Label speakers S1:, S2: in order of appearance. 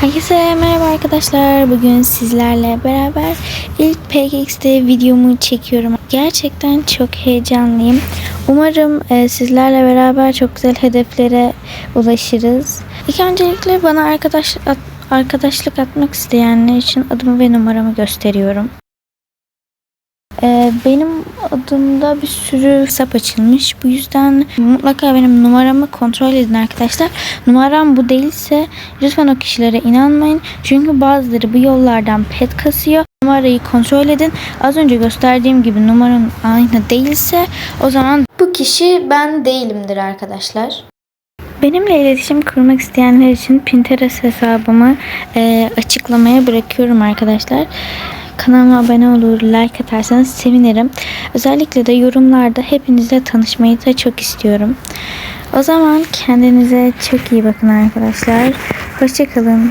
S1: Herkese merhaba arkadaşlar. Bugün sizlerle beraber ilk PKX'de videomu çekiyorum. Gerçekten çok heyecanlıyım. Umarım e, sizlerle beraber çok güzel hedeflere ulaşırız. İlk öncelikle bana arkadaş at- arkadaşlık atmak isteyenler için adımı ve numaramı gösteriyorum. Ee, benim adımda bir sürü hesap açılmış. Bu yüzden mutlaka benim numaramı kontrol edin arkadaşlar. Numaram bu değilse lütfen o kişilere inanmayın. Çünkü bazıları bu yollardan pet kasıyor. Numarayı kontrol edin. Az önce gösterdiğim gibi numaranın aynı değilse o zaman bu kişi ben değilimdir arkadaşlar. Benimle iletişim kurmak isteyenler için Pinterest hesabımı e, açıklamaya bırakıyorum arkadaşlar. Kanalıma abone olur, like atarsanız sevinirim. Özellikle de yorumlarda hepinizle tanışmayı da çok istiyorum. O zaman kendinize çok iyi bakın arkadaşlar. Hoşçakalın.